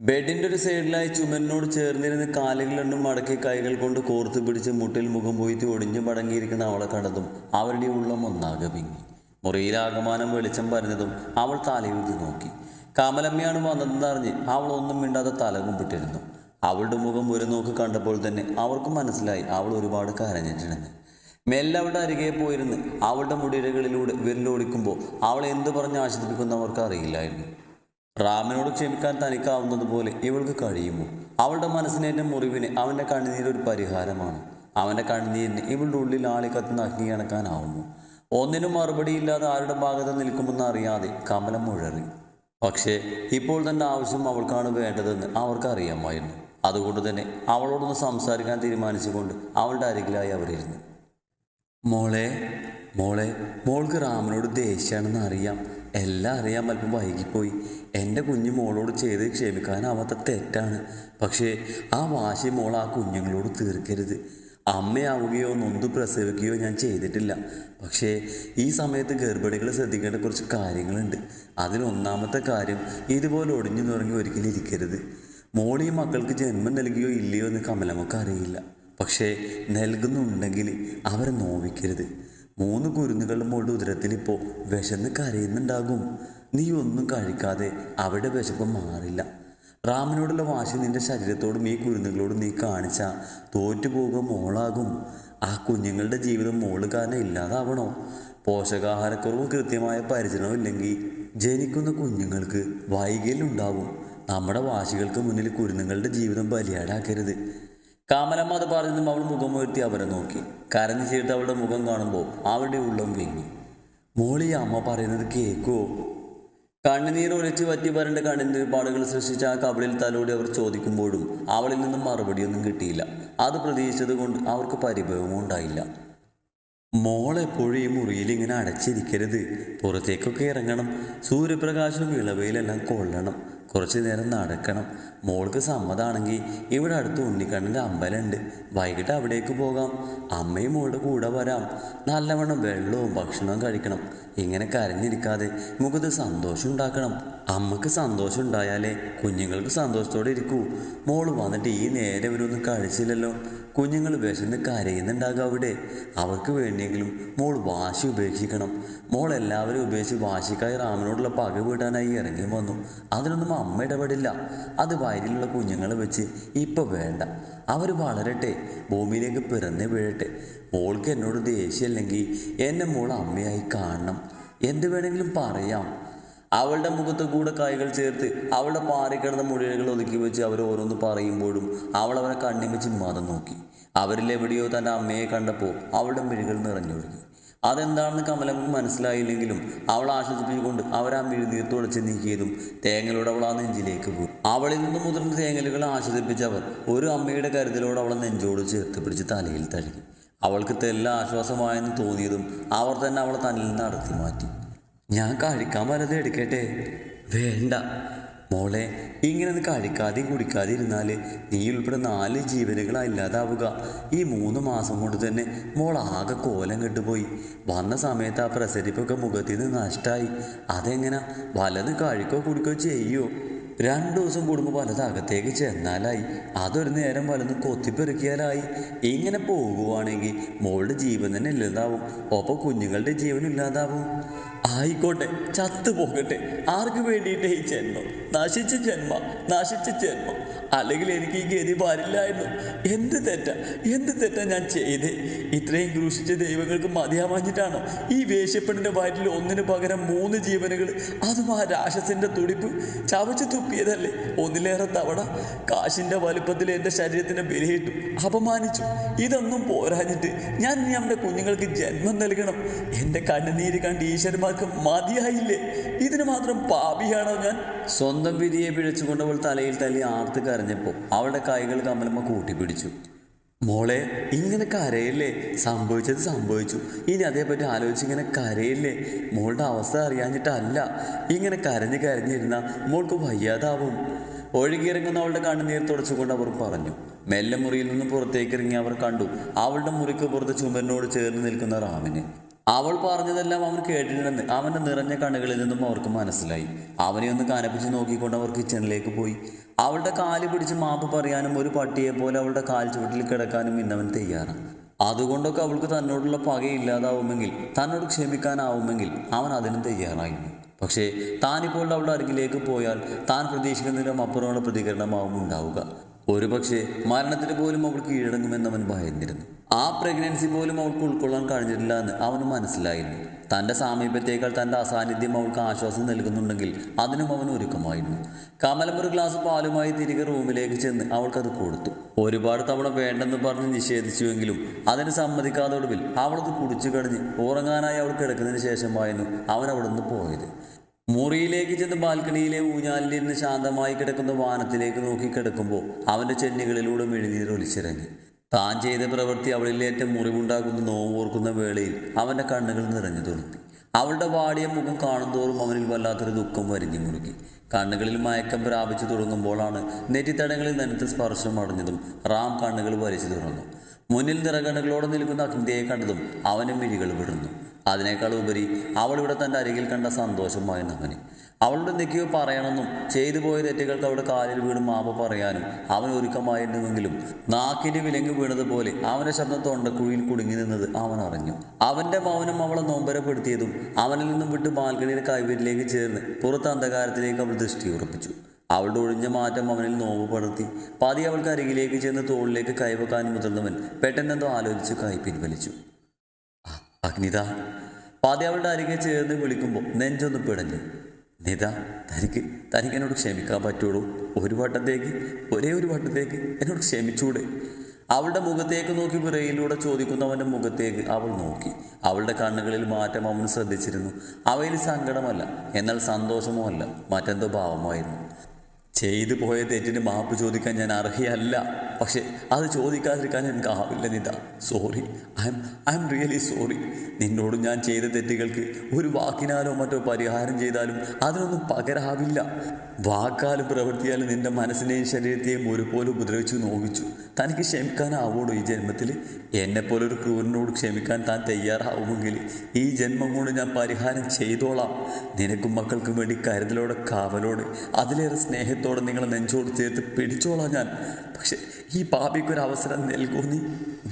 ബെഡിന്റെ ഒരു സൈഡിലായി ചുമരിനോട് ചേർന്നിരുന്ന് കാലുകൾ മടക്കി കൈകൾ കൊണ്ട് കോർത്ത് പിടിച്ച് മുട്ടിൽ മുഖം പോയിത്തി ഒടിഞ്ഞു മടങ്ങിയിരിക്കുന്ന അവളെ കണ്ടതും അവരുടെ ഉള്ളം ഒന്നാകെ പിങ്ങി മുറിയിൽ ആകമാനം വെളിച്ചം പറഞ്ഞതും അവൾ തലയുതി നോക്കി. കമലമ്മയാണ് വന്നതെന്ന് അറിഞ്ഞ് അവൾ ഒന്നും മിണ്ടാതെ തല കുമ്പിട്ടിരുന്നു. അവളുടെ മുഖം ഒരു നോക്ക് കണ്ടപ്പോൾ തന്നെ അവർക്ക് മനസ്സിലായി അവൾ ഒരുപാട് കരഞ്ഞിട്ടുണ്ടെന്ന് മെല്ലെ അവളുടെ അരികെ പോയിരുന്ന് അവളുടെ മുടിയിഴകളിലൂടെ വിരലോടിക്കുമ്പോൾ അവളെ എന്ത് പറഞ്ഞ് ആശ്വസിപ്പിക്കുന്നവർക്ക് അറിയില്ലായിരുന്നു. റാമിനോട് ക്ഷമിക്കാൻ തനിക്കാവുന്നതുപോലെ ഇവൾക്ക് കഴിയുമോ? അവളുടെ മനസ്സിനേറ്റ മുറിവിന് അവന്റെ കണ്ണുനീരൊരു പരിഹാരമാണ്. അവന്റെ കണ്ണുനീരിന് ഇവളുടെ ഉള്ളിൽ ആളി കത്തുന്ന അഗ്നി കണക്കാനാവുമോ? ഒന്നിനും മറുപടിയില്ലാതെ ആരുടെ ഭാഗത്ത് നിൽക്കുമെന്ന് അറിയാതെ കമലം മുഴറി. പക്ഷേ ഇപ്പോൾ തന്റെ ആവശ്യം അവൾക്കാണ് വേണ്ടതെന്ന് അവർക്കറിയാമായിരുന്നു അതുകൊണ്ട് തന്നെ അവളോടൊന്ന് സംസാരിക്കാൻ തീരുമാനിച്ചുകൊണ്ട് അവളുടെ അരികിലായി അവരിരുന്നു. മോളെ മോളെ മോൾക്ക് റാമിനോട് ദേഷ്യമാണെന്ന് അറിയാം. എല്ലാം അറിയാൻ അല്പം വൈകിപ്പോയി. എന്റെ കുഞ്ഞു മോളോട് ചെയ്ത് ക്ഷമിക്കാനാവാത്ത തെറ്റാണ്. പക്ഷേ ആ വാശി മോൾ ആ കുഞ്ഞുങ്ങളോട് തീർക്കരുത്. അമ്മയാവുകയോ നൊന്ത് പ്രസവിക്കുകയോ ഞാൻ ചെയ്തിട്ടില്ല. പക്ഷേ ഈ സമയത്ത് ഗർഭിണികൾ ശ്രദ്ധിക്കേണ്ട കുറച്ച് കാര്യങ്ങളുണ്ട്. അതിലൊന്നാമത്തെ കാര്യം ഇതുപോലെ ഒടിഞ്ഞു തുടങ്ങി ഒരിക്കലും ഇരിക്കരുത്. മോളി മക്കൾക്ക് ജന്മം നൽകിയോ ഇല്ലയോ എന്ന് കമലമ്മക്ക് അറിയില്ല. പക്ഷേ നൽകുന്നുണ്ടെങ്കിൽ അവരെ നോവിക്കരുത്. മൂന്ന് കുരുന്നുകളും മോളുടെ ഉദരത്തിൽ ഇപ്പോൾ വിശന്ന് കരയുന്നുണ്ടാകും. നീ ഒന്നും കഴിക്കാതെ അവിടെ വിശപ്പ് മാറില്ല. റാമിനോടുള്ള വാശി നിന്റെ ശരീരത്തോടും ഈ കുരുന്നുകളോടും നീ കാണിച്ച തോറ്റുപോകുക മോളാകും. ആ കുഞ്ഞുങ്ങളുടെ ജീവിതം മോൾ കാരണം ഇല്ലാതാവണോ? പോഷകാഹാരക്കുറവ് കൃത്യമായ പരിചരണം ഇല്ലെങ്കിൽ ജനിക്കുന്ന കുഞ്ഞുങ്ങൾക്ക് വൈകല്യം ഉണ്ടാവും. നമ്മുടെ വാശികൾക്ക് മുന്നിൽ കുരുന്നുകളുടെ ജീവിതം ബലിയാടാക്കരുത്. കാമലമ്മ അത് പറഞ്ഞതും അവൾ മുഖം ഉയർത്തി അവരെ നോക്കി. കരഞ്ഞു ചേർത്ത് അവളുടെ മുഖം കാണുമ്പോൾ അവളുടെ ഉള്ളം വീങ്ങി. മോളി അമ്മ പറയുന്നത് കേൾക്കുവോ കണ്ണുനീർ ഒലിച്ച് പറ്റി വരേണ്ട കണ്ണുനീർ പാടുകൾ സൃഷ്ടിച്ച ആ കബളിൽ തലോടി അവർ ചോദിക്കുമ്പോഴും അവളിൽ നിന്നും മറുപടിയൊന്നും കിട്ടിയില്ല. അത് പ്രതീക്ഷിച്ചത് കൊണ്ട് അവർക്ക് പരിഭവവും ഉണ്ടായില്ല. മോളെപ്പോഴും ഈ മുറിയിൽ ഇങ്ങനെ അടച്ചിരിക്കരുത്. പുറത്തേക്കൊക്കെ ഇറങ്ങണം. സൂര്യപ്രകാശം വിളവയിലെല്ലാം കൊള്ളണം. കുറച്ച് നേരം നടക്കണം. മോൾക്ക് സമ്മതാണെങ്കിൽ ഇവിടെ അടുത്ത് ഉണ്ണിക്കണ്ണന്റെ അമ്പലമുണ്ട്. വൈകിട്ട് അവിടേക്ക് പോകാം. അമ്മയും മോളുടെ കൂടെ വരാം. നല്ലവണ്ണം വെള്ളവും ഭക്ഷണവും കഴിക്കണം. ഇങ്ങനെ കരഞ്ഞിരിക്കാതെ മുഖത്ത് സന്തോഷം ഉണ്ടാക്കണം. അമ്മയ്ക്ക് സന്തോഷം ഉണ്ടായാലേ കുഞ്ഞുങ്ങൾക്ക് സന്തോഷത്തോടെ ഇരിക്കൂ. മോൾ വന്നിട്ട് ഈ നേരെ ഇവരൊന്നും കഴിച്ചില്ലല്ലോ. കുഞ്ഞുങ്ങൾ വിശന്ന് കരയുന്നുണ്ടാകും അവിടെ. അവർക്ക് വേണ്ടിയെങ്കിലും മോൾ വാശി ഉപേക്ഷിക്കണം. മോൾ എല്ലാവരും ഉപേക്ഷിച്ച് വാശിക്കായി റാമിനോടുള്ള പക വീടാനായി ഇറങ്ങി വന്നു. അതിനൊന്നും അമ്മ ഇടപെടില്ല. അത് വയലിലുള്ള കുഞ്ഞുങ്ങളെ വെച്ച് ഇപ്പോൾ വേണ്ട. അവർ വളരട്ടെ ഭൂമിയിലേക്ക് പിറന്ന് വീഴട്ടെ. മോൾക്ക് എന്നോട് ദേഷ്യമല്ലെങ്കിൽ എന്നെ മോൾ അമ്മയായി കാണണം. എന്ത് വേണമെങ്കിലും പറയാം. അവളുടെ മുഖത്ത് കൂടെ കൈകൾ ചേർത്ത് അവളുടെ പാറിക്കിടന്ന മുടികൾ ഒതുക്കി വെച്ച് അവർ ഓരോന്ന് പറയുമ്പോഴും അവൾ അവരെ കണ്ണി വെച്ച് മതം നോക്കി. അവരിലെവിടെയോ തന്റെ അമ്മയെ കണ്ടപ്പോൾ അവളുടെ മിഴികൾ നിറഞ്ഞൊഴുകി. അതെന്താണെന്ന് കമലമ്മ മനസ്സിലായില്ലെങ്കിലും അവൾ ആശ്വസിപ്പിച്ചുകൊണ്ട് അവരാ ആ മിഴുനീർ തുടച്ച് നീക്കിയതും തേങ്ങലോട് അവൾ ആ നെഞ്ചിലേക്ക് പോയി. അവളിൽ നിന്ന് മുതിർന്ന തേങ്ങലുകൾ ആശ്വസിപ്പിച്ചവർ ഒരു അമ്മയുടെ കരുതലോട് അവളെ നെഞ്ചോട് ചേർത്ത് പിടിച്ച് തലയിൽ തഴുകി അവൾക്ക് തെല്ല ആശ്വാസമായെന്ന് തോന്നിയതും അവർ തന്നെ അവളെ തന്നിൽ നിന്ന് അടർത്തി മാറ്റി. ഞാൻ കഴിക്കാൻ വലത് എടുക്കട്ടെ? വേണ്ട. മോളെ ഇങ്ങനെ നിനക്ക് അഴിക്കാതെയും കുടിക്കാതെ ഇരുന്നാൽ നീ ഉൾപ്പെടെ നാല് ജീവനുകളാ ഇല്ലാതാവുക. ഈ മൂന്ന് മാസം കൊണ്ട് തന്നെ മോൾ ആകെ കോലം കെട്ടുപോയി. വന്ന സമയത്ത് ആ പ്രസരിപ്പൊക്കെ മുഖത്തിൽ നിന്ന് നഷ്ടമായി അതെങ്ങനെ? വലത് കഴിക്കോ കുടിക്കോ ചെയ്യോ? രണ്ടു ദിവസം കൂടുമ്പോൾ വലത് അകത്തേക്ക് ചെന്നാലായി. അതൊരു നേരം വലന്ന് കൊത്തിപ്പെറുക്കിയാലായി. ഇങ്ങനെ പോകുവാണെങ്കിൽ മോളുടെ ജീവൻ തന്നെ ഇല്ലാതാവും. ഒപ്പം കുഞ്ഞുങ്ങളുടെ ജീവൻ ഇല്ലാതാവും. ആയിക്കോട്ടെ ചത്തു പോകട്ടെ ആർക്ക് വേണ്ടിയിട്ടേ ഈ ജന്മം? നശിച്ച ജന്മ നശിച്ച ജന്മം. അല്ലെങ്കിൽ എനിക്ക് ഈ ഗതി പാടില്ലായിരുന്നു എന്ത് തെറ്റാ? എന്ത് തെറ്റാ ഞാൻ ചെയ്തേ? ഇത്രയും ക്രൂശിച്ച ദൈവങ്ങൾക്ക് മതിയാവാഞ്ഞിട്ടാണോ? ഈ വേശ്യപ്പെണ്ണിന്റെ വയറ്റിൽ ഒന്നിനു പകരം മൂന്ന് ജീവനുകൾ. അതും ആ രാക്ഷസിന്റെ തുടിപ്പ് ചവച്ച് തുപ്പിയതല്ലേ? ഒന്നിലേറെ തവണ കാശിന്റെ വലുപ്പത്തിൽ എന്റെ ശരീരത്തിനെ ബലിയിട്ടു അപമാനിച്ചു. ഇതൊന്നും പോരാഞ്ഞിട്ട് ഞാൻ ഇനി നമ്മുടെ കുഞ്ഞുങ്ങൾക്ക് ജന്മം നൽകണം. എന്റെ കണ്ണുനീര് കണ്ട് ഈശ്വരന്മാർക്ക് മതിയായില്ലേ? ഇതിന് മാത്രം പാപിയാണോ ഞാൻ? സ്വന്തം വിധിയെ പിഴച്ചുകൊണ്ട് അവൾ തലയിൽ തല്ലി ആർത്ത് കരഞ്ഞപ്പോൾ അവളുടെ കൈകൾ കമലമ്മ കൂട്ടിപ്പിടിച്ചു. മോളെ ഇങ്ങനെ കരയല്ലേ? സംഭവിച്ചത് സംഭവിച്ചു. ഇനി അതേപറ്റി ആലോചിച്ച് ഇങ്ങനെ കരയല്ലേ? മോളുടെ അവസ്ഥ അറിയാഞ്ഞിട്ടല്ല. ഇങ്ങനെ കരഞ്ഞ് കരഞ്ഞിരുന്ന മോൾക്ക് വയ്യാതാവും. ഒഴുകിയിറങ്ങുന്ന അവളുടെ കണ്ണുനീർ തുടച്ചുകൊണ്ട് അവർ പറഞ്ഞു. മെല്ലെ മുറിയിൽ നിന്ന് പുറത്തേക്ക് ഇറങ്ങി അവർ കണ്ടു അവളുടെ മുറിക്ക് പുറത്ത് ചുമരിനോട് ചേർന്ന് നിൽക്കുന്ന റാമിനെ. അവൾ പറഞ്ഞതെല്ലാം അവൻ കേട്ടിട്ടുണ്ടെന്ന് അവന്റെ നിറഞ്ഞ കണ്ണുകളിൽ നിന്നും അവർക്ക് മനസ്സിലായി. അവനെ ഒന്ന് കനപ്പിച്ച് നോക്കിക്കൊണ്ട് അവർ കിച്ചണിലേക്ക് പോയി. അവളുടെ കാൽ പിടിച്ച് മാപ്പ് പറയാനും ഒരു പട്ടിയെ പോലെ അവളുടെ കാൽ ചുവട്ടിൽ കിടക്കാനും ഇന്നവൻ തയ്യാറാണ് അതുകൊണ്ടൊക്കെ അവൾക്ക് തന്നോടുള്ള പകയില്ലാതാവുമെങ്കിൽ തന്നോട് ക്ഷമിക്കാനാവുമെങ്കിൽ അവൻ അതിനും തയ്യാറായിരുന്നു. പക്ഷേ താനിപ്പോൾ അവളുടെ അരികിലേക്ക് പോയാൽ താൻ പ്രതീക്ഷിക്കുന്നതിലും അപ്പുറമുള്ള പ്രതികരണമാവും ഉണ്ടാവുക ഒരുപക്ഷെ മരണത്തിന് പോലും അവൾ കീഴടങ്ങുമെന്ന് അവൻ ഭയന്നിരുന്നു. ആ പ്രഗ്നൻസി പോലും അവൾക്ക് ഉൾക്കൊള്ളാൻ കഴിഞ്ഞിട്ടില്ല എന്ന് അവന് മനസ്സിലായിരുന്നു. തന്റെ സാമീപ്യത്തേക്കാൾ തന്റെ അസാന്നിധ്യം അവൾക്ക് ആശ്വാസം നൽകുന്നുണ്ടെങ്കിൽ അതിനും അവൻ ഒരുക്കമായിരുന്നു. കമലം ഒരു ഗ്ലാസ് പാലുമായി തിരികെ റൂമിലേക്ക് ചെന്ന് അവൾക്കത് കൊടുത്തു. ഒരുപാട് തവണ വേണ്ടെന്ന് പറഞ്ഞ് നിഷേധിച്ചുവെങ്കിലും അതിന് സമ്മതിക്കാതെ ഒടുവിൽ അവളത് കുടിച്ചു കഴിഞ്ഞ് ഉറങ്ങാനായി അവൾ കിടക്കുന്നതിന് ശേഷമായിരുന്നു അവൻ അവിടെ നിന്ന് പോയത്. മുറിയിലേക്ക് ചെന്ന് ബാൽക്കണിയിലെ ഊഞ്ഞാലിലിരുന്ന് ശാന്തമായി കിടക്കുന്ന വാനത്തിലേക്ക് നോക്കി കിടക്കുമ്പോൾ അവന്റെ ചെന്നികളിലൂടെ മെഴുനീർ ഒലിച്ചിറങ്ങി. താൻ ചെയ്ത പ്രവൃത്തി അവളിലേറ്റ മുറിവുണ്ടാക്കുന്ന നോവോർക്കുന്ന വേളയിൽ അവന്റെ കണ്ണുകൾ നിറഞ്ഞു തുളുമ്പി. അവളുടെ വാടിയ മുഖം കാണുന്തോറും അവനിൽ വല്ലാത്തൊരു ദുഃഖം വരിഞ്ഞു മുറുകി. കണ്ണുകളിൽ മയക്കം പ്രാപിച്ചു തുടങ്ങുമ്പോഴാണ് നെറ്റിത്തടങ്ങളിൽ നനത്ത് സ്പർശം അടഞ്ഞതും റാം കണ്ണുകൾ വലിച്ചു തുറന്നു. മുന്നിൽ നിറകണ്ണുകളോടെ നിൽക്കുന്ന അഗ്നിയെ കണ്ടതും അവനും മിഴികൾ വിടുന്നു അതിനേക്കാൾ ഉപരി അവളിവിടെ തന്റെ അരികിൽ കണ്ട സന്തോഷമായിരുന്നു അവന് അവളുടെ എന്തൊക്കെയോ പറയണമെന്നും ചെയ്തു പോയ തെറ്റുകൾക്ക് അവിടെ കാലിൽ വീണ് മാപ്പ് പറയാനും അവൻ ഒരുക്കമായിരുന്നുവെങ്കിലും നാക്കിന്റെ വിലങ്ങ് വീണതുപോലെ അവന്റെ ശബ്ദം തൊണ്ടക്കുഴിയിൽ കുടുങ്ങി നിന്നത് അവൻ അറിഞ്ഞു. അവന്റെ മൗനം അവളെ നോമ്പരപ്പെടുത്തിയതും അവനിൽ നിന്നും വിട്ട് ബാൽക്കണിയുടെ കൈവരിലേക്ക് ചേർന്ന് പുറത്ത് അന്ധകാരത്തിലേക്ക് അവൾ ദൃഷ്ടി ഉറപ്പിച്ചു. അവളുടെ ഒഴിഞ്ഞ മാറ്റം അവനിൽ നോവ് പടർത്തി. പതി അവൾക്ക് അരികിലേക്ക് ചെന്ന് തോളിലേക്ക് കൈവക്കാൻ മുതിർന്നവൻ പെട്ടെന്നെന്തോ ആലോചിച്ച് കൈ പിൻവലിച്ചു. അഗ്നിത പാതി അവളുടെ അരികെ ചേർന്ന് വിളിക്കുമ്പോൾ നെഞ്ചൊന്ന് പിടഞ്ഞു. നിത തനിക്ക് തനിക്ക് എന്നോട് ക്ഷമിക്കാൻ പറ്റുള്ളൂ. ഒരു വട്ടത്തേക്ക് ഒരേ ഒരു വട്ടത്തേക്ക് എന്നോട് ക്ഷമിച്ചൂടെ. അവളുടെ മുഖത്തേക്ക് നോക്കി വിറയിലൂടെ ചോദിക്കുന്നവന്റെ മുഖത്തേക്ക് അവൾ നോക്കി. അവളുടെ കണ്ണുകളിൽ മാറ്റം അവൻ ശ്രദ്ധിച്ചിരുന്നു. അവയിൽ സങ്കടമല്ല എന്നാൽ സന്തോഷമോ അല്ല മറ്റെന്തോ ഭാവമായിരുന്നു. ചെയ്തു പോയ തെറ്റിന് മാപ്പ് ചോദിക്കാൻ ഞാൻ അർഹയല്ല. പക്ഷെ അത് ചോദിക്കാതിരിക്കാൻ എനിക്ക് ആവില്ല Nita. Sorry I'm I'm really sorry നിന്നോട് ഞാൻ ചെയ്ത തെറ്റുകൾക്ക് ഒരു വാക്കിനാലോ മറ്റോ പരിഹാരം ചെയ്താലും അതിനൊന്നും പകരാവില്ല. വാക്കാലും പ്രവൃത്തിയാലും നിന്റെ മനസ്സിനെയും ശരീരത്തെയും ഒരുപോലെ ഉപദ്രവിച്ചു നോവിച്ചു. തനിക്ക് ക്ഷമിക്കാനാവുള്ളൂ ഈ ജന്മത്തിൽ എന്നെപ്പോലൊരു ക്രൂരനോട് ക്ഷമിക്കാൻ താൻ തയ്യാറാവുമെങ്കിൽ ഈ ജന്മം കൊണ്ട് ഞാൻ പരിഹാരം ചെയ്തോളാം. നിനക്കും മക്കൾക്കും വേണ്ടി കരുതലോടെ കാവലോടെ അതിലേറെ സ്നേഹത്തോടെ നിങ്ങളെ നെഞ്ചോട് ചേർത്ത് പിടിച്ചോളാം ഞാൻ. പക്ഷെ ഈ പാപിക്കൊരു അവസരം നൽകൂ നീ.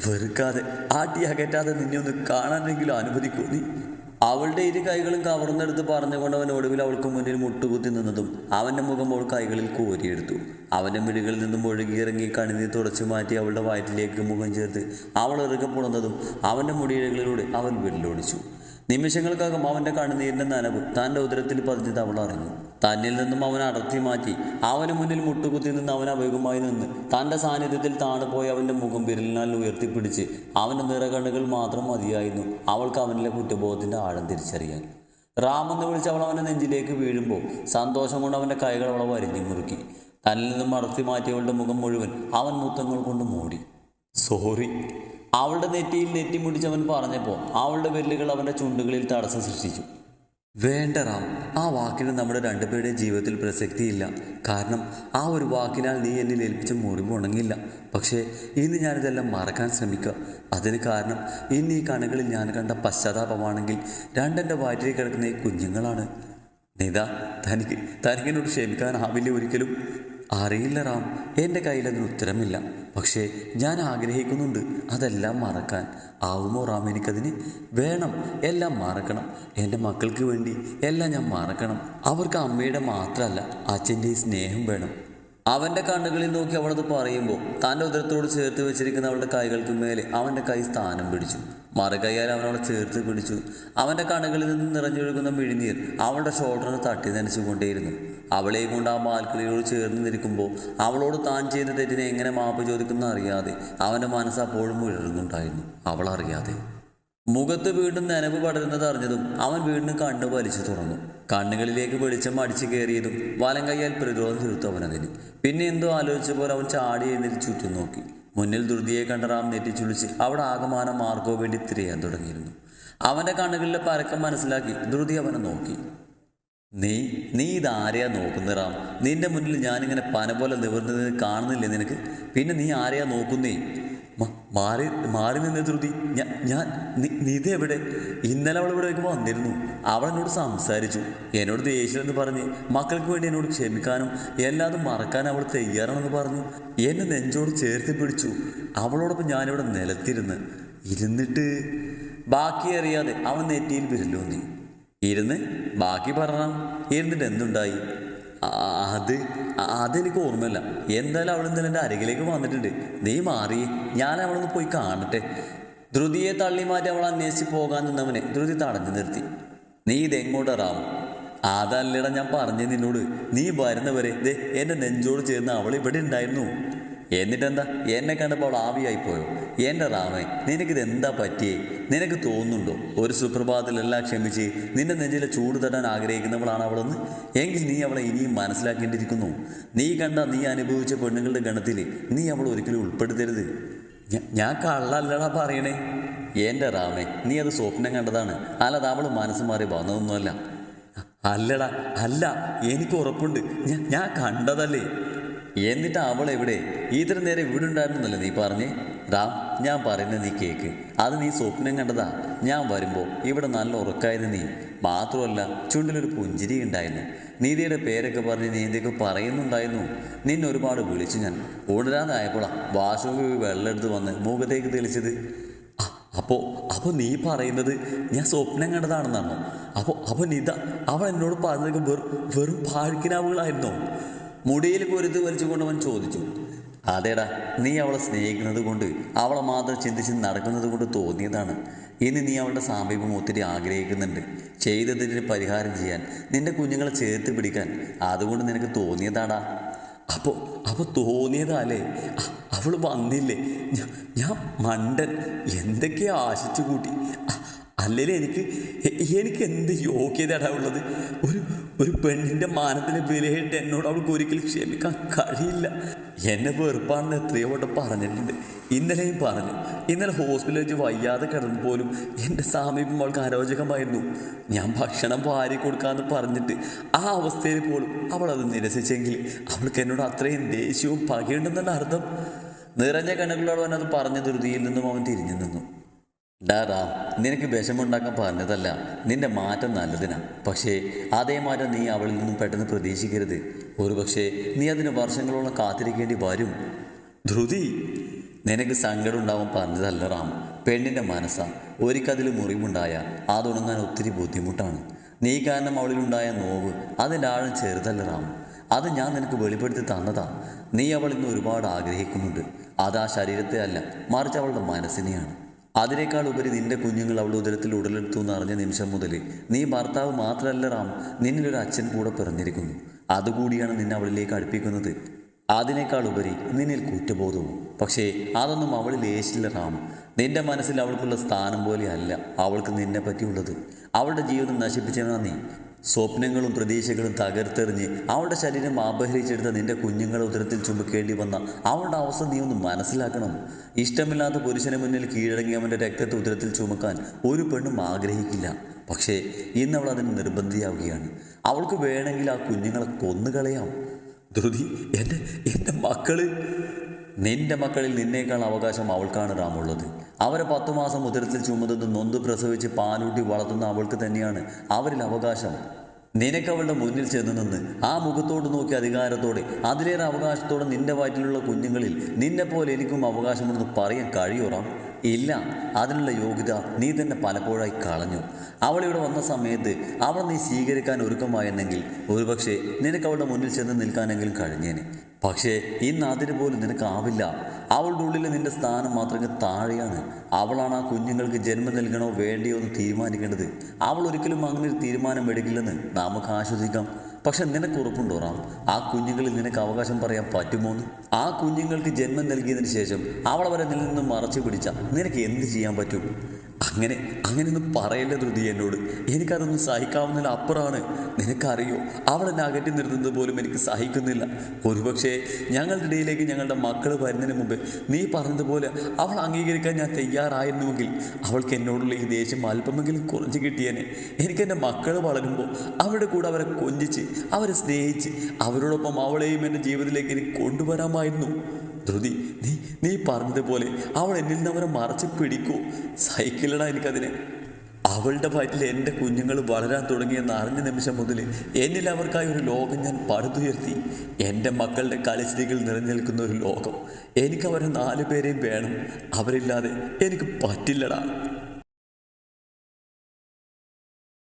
വെറുക്കാതെ ആട്ടി അകറ്റാതെ നിന്നെ ഒന്ന് കാണാനെങ്കിലും അനുവദിക്കൂ നീ. അവളുടെ ഇരു കൈകളും കവർന്നെടുത്ത് പറഞ്ഞുകൊണ്ട് അവൻ ഒടുവിൽ അവൾക്ക് മുന്നിൽ മുട്ടുകുത്തി നിന്നതും അവന്റെ മുഖം അവൾ കൈകളിൽ കോരിയെടുത്തു. അവന്റെ മിഴികളിൽ നിന്നും ഒഴുകിയിറങ്ങി കണിനി തുടച്ചു മാറ്റി അവളുടെ വയറ്റിലേക്ക് മുഖം ചേർത്ത് അവൾ ഇറുകെ പുണർന്നതും അവന്റെ മുടിയിഴകളിലൂടെ അവൻ വിരലോടിച്ചു. നിമിഷങ്ങൾക്കകം അവന്റെ കണ്ണുനീരിന്റെ നനവ് താന്റെ ഉദരത്തിൽ പതിഞ്ഞത് അവൾ അറിഞ്ഞു. തന്നിൽ നിന്നും അവൻ അടർത്തി മാറ്റി. അവന് മുന്നിൽ മുട്ടുകുത്തി നിന്ന് അവൻ അവേഗമായി നിന്ന് തന്റെ സാന്നിധ്യത്തിൽ താണുപോയി അവന്റെ മുഖം വിരലിനാൽ ഉയർത്തിപ്പിടിച്ച് അവന്റെ നിറകണ്ണുകൾ മാത്രം മതിയായിരുന്നു. അവൾക്ക് അവനിലെ കുറ്റബോധത്തിന്റെ ആഴം തിരിച്ചറിയാൻ. റാമെന്ന് വിളിച്ച് അവൾ അവന്റെ നെഞ്ചിലേക്ക് വീഴുമ്പോൾ സന്തോഷം കൊണ്ട് അവന്റെ കൈകൾ അവളെ വരിഞ്ഞു മുറുക്കി. തന്നിൽ നിന്നും അടർത്തി മാറ്റിയവളുടെ മുഖം മുഴുവൻ അവൻ മുത്തങ്ങൾ കൊണ്ട് മൂടി. സോറി അവളുടെ നെറ്റിയിൽ നെറ്റി മുടിച്ചവൻ പറഞ്ഞപ്പോൾ അവളുടെ വെല്ലുകൾ അവന്റെ ചുണ്ടുകളിൽ തടസ്സം സൃഷ്ടിച്ചു. വേണ്ട റാം ആ വാക്കിന് നമ്മുടെ രണ്ടുപേരുടെയും ജീവിതത്തിൽ പ്രസക്തിയില്ല. കാരണം ആ ഒരു വാക്കിനാൽ നീ എന്നെ ഏൽപ്പിച്ച മുറിവ് ഉണങ്ങില്ല. പക്ഷേ ഇന്ന് ഞാനിതെല്ലാം മറക്കാൻ ശ്രമിക്കുക. അതിന് കാരണം ഇന്ന് ഈ കണകളിൽ ഞാൻ കണ്ട പശ്ചാത്താപമാണെങ്കിൽ രണ്ടെന്റെ വയറ്റിൽ കിടക്കുന്ന ഈ കുഞ്ഞുങ്ങളാണ്. നിത തനിക്ക് തനിക്കിനോട് ക്ഷമിക്കാനാവില്ല ഒരിക്കലും അറിയില്ല റാം. എന്റെ കയ്യിൽ അതിന് ഉത്തരമില്ല. പക്ഷേ ഞാൻ ആഗ്രഹിക്കുന്നുണ്ട് അതെല്ലാം മറക്കാൻ. ആവുമോ റാം എനിക്കതിന്? വേണം എല്ലാം മറക്കണം. എന്റെ മക്കൾക്ക് വേണ്ടി എല്ലാം ഞാൻ മറക്കണം. അവർക്ക് അമ്മയുടെ മാത്രമല്ല അച്ഛന്റെ സ്നേഹം വേണം. അവന്റെ കണ്ണുകളിൽ നോക്കി അവളത് പറയുമ്പോൾ തന്റെ ഉദരത്തോട് ചേർത്ത് വെച്ചിരിക്കുന്ന അവളുടെ കൈകൾക്ക് മേലെ അവന്റെ കൈ സ്ഥാനം പിടിച്ചു. മറുകൈയാൽ അവനവളെ ചേർത്ത് പിടിച്ചു. അവന്റെ കണ്ണുകളിൽ നിന്ന് നിറഞ്ഞൊഴുകുന്ന മിഴിനീർ അവളുടെ ഷോൾഡറിന് തട്ടി നനച്ചുകൊണ്ടേയിരുന്നു. അവളെയും കൊണ്ട് ആ ബാൽക്കണിയോട് ചേർന്ന് നിൽക്കുമ്പോൾ അവളോട് താൻ ചെയ്ത തെറ്റിനെ എങ്ങനെ മാപ്പ് ചോദിക്കുന്ന അറിയാതെ അവന്റെ മനസ്സ് അപ്പോഴും ഉയർന്നുണ്ടായിരുന്നു അവൾ അറിയാതെ മുഖത്ത് വീണ്ടും നനവ് പടരുന്നത് അറിഞ്ഞതും അവൻ വീണ്ടും കണ്ണു വലിച്ചു തുറന്നു. കണ്ണുകളിലേക്ക് വെളിച്ചം അടിച്ചു കയറിയതും വലം കൈയാൽ പ്രതിരോധം തീർത്തു അവനതിന് പിന്നെ എന്തോ ആലോചിച്ച പോലെ അവൻ ചാടി എഴുന്നേറ്റ് ചുറ്റും നോക്കി. മുന്നിൽ ധൃതിയെ കണ്ട റാം നെറ്റിച്ചുളിച്ച് അവിടെ ആകമാനം മാർഗോ വേണ്ടി തിരയാൻ തുടങ്ങിയിരുന്നു. അവന്റെ കണ്ണുകളിലെ പരക്കം മനസ്സിലാക്കി ധൃതി അവനെ നോക്കി. നീ നീ ഇതാരെയാ നോക്കുന്ന റാം? നിന്റെ മുന്നിൽ ഞാനിങ്ങനെ പന പോലെ നിവർന്നത് കാണുന്നില്ലേ നിനക്ക്? പിന്നെ നീ ആരെയാ നോക്കുന്നേ? മാറി മാറി നിന്ന് ധൃതി. ഞാൻ ഞാൻ നിധ എവിടെ? ഇന്നലെ അവൾ ഇവിടെ വയ്ക്കുമ്പോൾ വന്നിരുന്നു. അവൾ എന്നോട് സംസാരിച്ചു. എന്നോട് ദേഷ്യം എന്ന് പറഞ്ഞ് മക്കൾക്ക് വേണ്ടി എന്നോട് ക്ഷമിക്കാനും എല്ലാതും മറക്കാനും അവൾ തയ്യാറാണെന്ന് പറഞ്ഞു. എന്നെ നെഞ്ചോട് ചേർത്ത് പിടിച്ചു. അവളോടൊപ്പം ഞാനിവിടെ നിലത്തിരുന്ന് ഇരുന്നിട്ട് ബാക്കി അറിയാതെ അവൻ നെറ്റിയിൽ വിരലൂന്നി ഇരുന്ന് ബാക്കി പറഞ്ഞ ഇരുന്നിട്ട് എന്തുണ്ടായി? അത് അതെനിക്ക് ഓർമ്മയില്ല. എന്തായാലും അവൾ ഇന്നലെ എന്റെ അരികിലേക്ക് വന്നിട്ടുണ്ട്. നീ മാറി. ഞാൻ അവളൊന്ന് പോയി കാണട്ടെ. ധൃതിയെ തള്ളി മാറ്റി അവൾ അന്വേഷിച്ച് പോകാൻ നിന്നവനെ ധൃതി തടഞ്ഞു നിർത്തി. നീ ഇതെങ്ങോട്ടാ റാം അതല്ലടാ ഞാൻ പറഞ്ഞു നിന്നോട്. നീ വരുന്നവരെ ദേ എന്റെ നെഞ്ചോട് ചേർന്ന് അവൾ ഇവിടെ ഉണ്ടായിരുന്നു. എന്നിട്ടെന്താ? എന്നെ കണ്ടപ്പോൾ ആവിയായി പോയോ എന്റെ റാമേ നിനക്കിത് എന്താ പറ്റിയേ? നിനക്ക് തോന്നുന്നുണ്ടോ? ഒരു സുപ്രഭാതത്തിലെല്ലാം ക്ഷമിച്ച് നിന്റെ നെഞ്ചിലെ ചൂട് തട്ടാൻ ആഗ്രഹിക്കുന്നവളാണ് അവളെന്ന്? എങ്കിൽ നീ അവളെ ഇനിയും മനസ്സിലാക്കേണ്ടിയിരിക്കുന്നു. നീ കണ്ട നീ അനുഭവിച്ച പെണ്ണുങ്ങളുടെ ഗണത്തിൽ നീ അവൾ ഒരിക്കലും ഉൾപ്പെടുത്തരുത്. ഞാൻ കള്ളല്ലടാ പറയണേ. എന്റെ റാമേ നീ അത് സ്വപ്നം കണ്ടതാണ്. അല്ലാതെ അവൾ മനസ്സ് മാറി വന്നതൊന്നുമല്ല. അല്ലടാ അല്ല എനിക്ക് ഉറപ്പുണ്ട്. ഞാൻ കണ്ടതല്ലേ? എന്നിട്ട് അവൾ എവിടെ? ഇത്ര നേരം ഇവിടെ ഉണ്ടായിരുന്നല്ലേ നീ പറഞ്ഞേ? റാം ഞാൻ പറയുന്നത് നീ കേക്ക്. അത് നീ സ്വപ്നം കണ്ടതാ. ഞാൻ വരുമ്പോൾ ഇവിടെ നല്ല ഉറക്കായിരുന്നു നീ. മാത്രമല്ല ചുണ്ടിലൊരു പുഞ്ചിരി ഉണ്ടായിരുന്നു. നീതിയുടെ പേരൊക്കെ പറഞ്ഞ് നീ എന്തൊക്കെ പറയുന്നുണ്ടായിരുന്നു? നിന്നെ ഒരുപാട് വിളിച്ചു ഞാൻ. ഉണരാതായപ്പോളാ വാശുവിൽ വെള്ളം എടുത്ത് വന്ന് മുഖത്തേക്ക് തെളിച്ചത്. അപ്പോൾ അപ്പോൾ നീ പറയുന്നത് ഞാൻ സ്വപ്നം കണ്ടതാണെന്നാണോ? അപ്പോൾ അപ്പോൾ നിത അവൾ എന്നോട് പറഞ്ഞതൊക്കെ വെറും വെറും പാഴ്ക്കിനാവുകളായിരുന്നോ മുടിയിൽ കുരുത്ത് അവൻ ചോദിച്ചു അതേടാ നീ അവളെ സ്നേഹിക്കുന്നത് കൊണ്ട് അവളെ മാത്രം ചിന്തിച്ച് നടക്കുന്നത് കൊണ്ട് തോന്നിയതാണ്. ഇനി നീ അവളുടെ സാമീപ്യം ഒത്തിരി ആഗ്രഹിക്കുന്നുണ്ട്. ചെയ്തതിന് പരിഹാരം ചെയ്യാൻ നിന്റെ കുഞ്ഞുങ്ങളെ ചേർത്ത് പിടിക്കാൻ അതുകൊണ്ട് നിനക്ക് തോന്നിയതാടാ. അപ്പോൾ അപ്പോൾ തോന്നിയതാലേ? അവൾ വന്നില്ലേ? ഞാൻ മണ്ടൻ. എന്തൊക്കെയാ ആശിച്ചു കൂട്ടി? അല്ലെങ്കിൽ എനിക്ക് എനിക്ക് എന്ത് യോഗ്യതയാണ് ഉള്ളത്? ഒരു ഒരു പെണ്ണിന്റെ മാനത്തിന് വിലയിട്ട് എന്നോട് അവൾക്ക് ഒരിക്കലും ക്ഷമിക്കാൻ കഴിയില്ല. എന്നെ വെറുപ്പാണെന്ന് എത്രയോ വട്ടം പറഞ്ഞിട്ടുണ്ട്. ഇന്നലെയും പറഞ്ഞു ഇന്നലെ ഹോസ്പിറ്റലിൽ വെച്ച് വയ്യാതെ കിടന്നു പോലും എന്റെ സാമീപ്യം അവൾക്ക് അരോചകമായിരുന്നു. ഞാൻ ഭക്ഷണം വാരി കൊടുക്കാമെന്ന് പറഞ്ഞിട്ട് ആ അവസ്ഥയിൽ പോലും അവൾ അത് നിരസിച്ചെങ്കിൽ അവൾക്ക് എന്നോട് അത്രയും ദേഷ്യവും പകയുണ്ടെന്നുള്ള അർത്ഥം. നിറഞ്ഞ അവൻ അത് പറഞ്ഞ ധൃതിയിൽ നിന്നും അവൻ തിരിഞ്ഞു നിന്നു. ഡാ റാം നിനക്ക് വിഷമുണ്ടാക്കാൻ പറഞ്ഞതല്ല. നിന്റെ മാറ്റം നല്ലതിനാ. പക്ഷേ അതേ മാറ്റം നീ അവളിൽ നിന്നും പെട്ടെന്ന് പ്രതീക്ഷിക്കരുത്. ഒരുപക്ഷെ നീ അതിന് വർഷങ്ങളോളം കാത്തിരിക്കേണ്ടി വരും. ധൃതി നിനക്ക് സങ്കടം ഉണ്ടാവാൻ പറഞ്ഞതല്ല റാം. പെണ്ണിന്റെ മനസ്സാ. ഒരിക്കതിൽ മുറിവുണ്ടായ. അതുണങ്ങാൻ ഒത്തിരി ബുദ്ധിമുട്ടാണ്. നീ കാരണം അവളിലുണ്ടായ നോവ് അതിന്റെ ആഴം ചെറുതല്ല റാം. അത് ഞാൻ നിനക്ക് വെളിപ്പെടുത്തി തന്നതാ. നീ അവൾ ഇന്ന് ഒരുപാട് ആഗ്രഹിക്കുന്നുണ്ട്. അത് ആ ശരീരത്തെ അല്ല മറിച്ച് അവളുടെ മനസ്സിനെയാണ്. അതിനേക്കാൾ ഉപരി നിന്റെ കുഞ്ഞുങ്ങൾ അവൾ ഉദരത്തിൽ ഉടലെടുത്തു അറിഞ്ഞ നിമിഷം മുതൽ നീ ഭർത്താവ് മാത്രമല്ല റാം നിന്നിലൊരു അച്ഛൻ കൂടെ പിറന്നിരിക്കുന്നു. അതുകൂടിയാണ് നിന്നെ അവളിലേക്ക് അടുപ്പിക്കുന്നത്. അതിനേക്കാൾ ഉപരി നിന്നിൽ കുറ്റബോധവും. പക്ഷേ അതൊന്നും അവളിൽ ഏശില്ല റാം. നിന്റെ മനസ്സിൽ അവൾക്കുള്ള സ്ഥാനം പോലെയല്ല അവൾക്ക് നിന്നെ പറ്റിയുള്ളത് അവളുടെ ജീവിതം നശിപ്പിച്ചവനാ നീ. സ്വപ്നങ്ങളും പ്രതീക്ഷകളും തകർത്തെറിഞ്ഞ് അവളുടെ ശരീരം അപഹരിച്ചെടുത്ത നിന്റെ കുഞ്ഞുങ്ങളെ ഉദരത്തിൽ ചുമക്കേണ്ടി വന്ന അവളുടെ അവസ്ഥ നീ ഒന്ന് മനസ്സിലാക്കണം. ഇഷ്ടമില്ലാത്ത പുരുഷന് മുന്നിൽ കീഴടങ്ങി അവന്റെ രക്തത്തെ ഉദരത്തിൽ ചുമക്കാൻ ഒരു പെണ്ണും ആഗ്രഹിക്കില്ല. പക്ഷേ ഇന്ന് അവൾ അതിന് നിർബന്ധിയാവുകയാണ്. അവൾക്ക് വേണമെങ്കിൽ ആ കുഞ്ഞുങ്ങളെ കൊന്നുകളയാം. ധൃതി എന്റെ എന്റെ മക്കൾ. നിന്റെ മക്കളിൽ നിന്നേക്കാൾ അവകാശം അവൾക്കാണ് റാമുള്ളത്. അവരെ പത്തു മാസം ഉദരത്തിൽ ചുമന്നത് നൊന്ത് പ്രസവിച്ച് പാലൂട്ടി വളർത്തുന്ന അവൾക്ക് തന്നെയാണ് അവരിൽ അവകാശം. നിനക്ക് അവളുടെ മുന്നിൽ ചെന്ന് നിന്ന് ആ മുഖത്തോട് നോക്കി അധികാരത്തോടെ അതിലേറെ അവകാശത്തോടെ നിന്റെ വയറ്റിലുള്ള കുഞ്ഞുങ്ങളിൽ നിന്നെപ്പോലെ എനിക്കും അവകാശമുണ്ടെന്ന് പറയാൻ കഴിയോറാം ഇല്ല അതിനുള്ള യോഗ്യത നീ തന്നെ പലപ്പോഴായി കളഞ്ഞു. അവൾ ഇവിടെ വന്ന സമയത്ത് അവൾ നീ സ്വീകരിക്കാൻ ഒരുക്കമായെന്നെങ്കിൽ ഒരുപക്ഷെ നിനക്ക് അവളുടെ മുന്നിൽ ചെന്ന് നിൽക്കാനെങ്കിലും കഴിഞ്ഞേനെ. പക്ഷേ ഇന്ന് അതിന് പോലും നിനക്കാവില്ല. അവളുടെ ഉള്ളിൽ നിന്റെ സ്ഥാനം മാത്രമേ താഴെയാണ്. അവളാണ് ആ കുഞ്ഞുങ്ങൾക്ക് ജന്മം നൽകണോ വേണ്ടിയോ എന്ന് തീരുമാനിക്കേണ്ടത്. അവൾ ഒരിക്കലും അങ്ങനെ ഒരു തീരുമാനം എടുക്കില്ലെന്ന് നമുക്ക് ആശ്വസിക്കാം. പക്ഷെ നിനക്ക് ഉറപ്പുണ്ടോ റാം? ആ കുഞ്ഞുങ്ങളിൽ നിനക്ക് അവകാശം പറയാൻ പറ്റുമോന്ന്? ആ കുഞ്ഞുങ്ങൾക്ക് ജന്മം നൽകിയതിന് ശേഷം അവളെ വരെ നിൽ നിന്നും മറച്ചു പിടിച്ച നിനക്ക് എന്ത് ചെയ്യാൻ പറ്റും? അങ്ങനെ അങ്ങനെയൊന്നും പറയല്ല ധൃതി എന്നോട്? എനിക്കതൊന്നും സഹിക്കാവുന്നതിൽ അപ്പുറമാണ് നിനക്കറിയോ അവളെ അകറ്റി നിർത്തുന്നത് പോലും എനിക്ക് സഹിക്കുന്നില്ല. ഒരുപക്ഷെ ഞങ്ങളുടെ ഇടയിലേക്ക് ഞങ്ങളുടെ മക്കൾ വരുന്നതിന് മുമ്പ് നീ പറഞ്ഞതുപോലെ അവൾ അംഗീകരിക്കാൻ ഞാൻ തയ്യാറായിരുന്നുവെങ്കിൽ അവൾക്ക് എന്നോടുള്ള ഈ ദേഷ്യം അല്പമെങ്കിലും കുറഞ്ഞു കിട്ടിയേനെ. എനിക്ക് എന്റെ മക്കൾ വളരുമ്പോൾ അവരുടെ കൂടെ അവരെ കൊഞ്ചിച്ച് അവരെ സ്നേഹിച്ച് അവരോടൊപ്പം അവളെയും എന്റെ ജീവിതത്തിലേക്ക് എനിക്ക് കൊണ്ടുവരാമായിരുന്നു. ധൃതി നീ നീ പറഞ്ഞതുപോലെ അവൾ എന്നിൽ നിന്ന് അവരെ മറച്ച് പിടിക്കൂ. സൈക്കിളിടാ എനിക്കതിനെ. അവളുടെ വയറ്റിൽ എന്റെ കുഞ്ഞുങ്ങൾ വളരാൻ തുടങ്ങിയെന്ന് അറിഞ്ഞ നിമിഷം മുതൽ എന്നിൽ അവർക്കായി ഒരു ലോകം ഞാൻ പടുത്തുയർത്തി എന്റെ മക്കളുടെ കളിസ്ഥിതികൾ നിറഞ്ഞു നിൽക്കുന്ന ഒരു ലോകം. എനിക്ക് അവരെ നാലു പേരെയും വേണം. അവരില്ലാതെ എനിക്ക് പറ്റില്ലടാ.